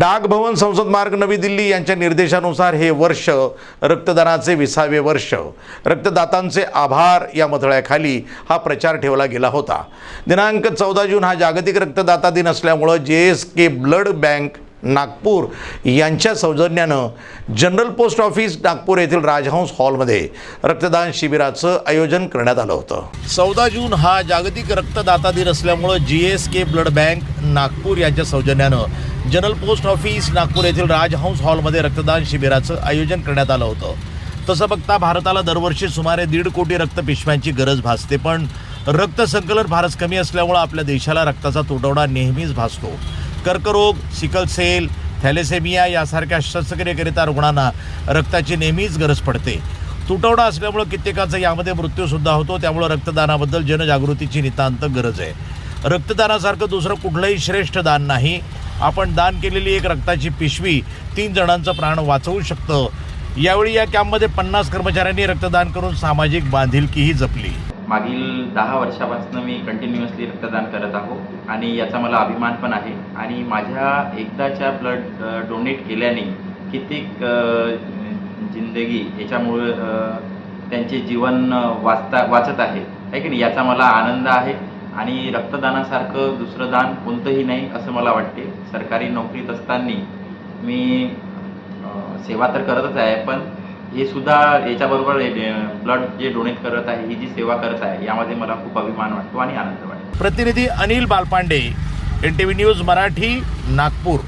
डाक भवन संसद मार्ग नवी दिल्ली यांच्या निर्देशानुसार हे वर्ष रक्तदानाचे विसावे वर्ष. रक्तदातांचे आभार या मथळ्याखाली हा प्रचार ठेवला गेला होता. दिनांक चौदा जून हा जागतिक रक्तदाता दिन असल्यामुळं J S K blood bank Nagpur यांच्या सौजन्यानं जनरल पोस्ट ऑफिस नागपूर येथील राजहंस हॉलमध्ये रक्तदान शिबिराचं आयोजन करण्यात आलं होतं. चौदा जून हा जागतिक रक्तदाता दिन असल्यामुळं G S K blood bank Nagpur यांच्या सौजन्यानं जनरल पोस्ट ऑफिस नागपूर येथील राजहंस हॉलमध्ये रक्तदान शिबिराचं आयोजन करण्यात आलं होतं. तसं बघता भारताला दरवर्षी सुमारे दीड कोटी रक्तपिशव्यांची गरज भासते पण रक्त संकलन फारच कमी असल्यामुळं आपल्या देशाला रक्ताचा तुटवडा नेहमीच भासतो. कर्करोग सिकल सेल थॅलेसेमिया यासारख्या शस्त्रक्रियेकरिता रुग्णांना रक्ताची नेहमीच गरज पडते. तुटवडा असल्यामुळं कित्येकाचा यामध्ये मृत्यूसुद्धा होतो. त्यामुळं रक्तदानाबद्दल जनजागृतीची नितांत गरज आहे. रक्तदानासारखं दुसरं कुठलंही श्रेष्ठ दान नाही. आपण दान केलेली एक रक्ताची पिशवी तीन जणांचं प्राण वाचवू शकतं. यावेळी या कॅम्पमध्ये पन्नास कर्मचाऱ्यांनी रक्तदान करून सामाजिक बांधिलकीही जपली. मागील दहा वर्षापासून मी कंटिन्युअसली रक्तदान करत आहो आणि याचा मला अभिमान पण आहे. आणि माझ्या एकदाच्या ब्लड डोनेट केल्याने कित्येक जिंदगी याच्यामुळे त्यांचे जीवन वाचता वाचत आहे. आहे की नाही? याचा मला आनंद आहे. आणि रक्तदानासारखं दुसरं दान कोणतंही नाही असं मला वाटते. सरकारी नोकरीत असताना मी सेवा तर करतच आहे पण हे सुद्धा याच्याबरोबर ब्लड जे डोनेट करत आहे ही जी सेवा करत आहे यामध्ये मला खूप अभिमान वाटतो आणि आनंद वाटतो. प्रतिनिधी Anil Balpande N T V news Marathi Nagpur.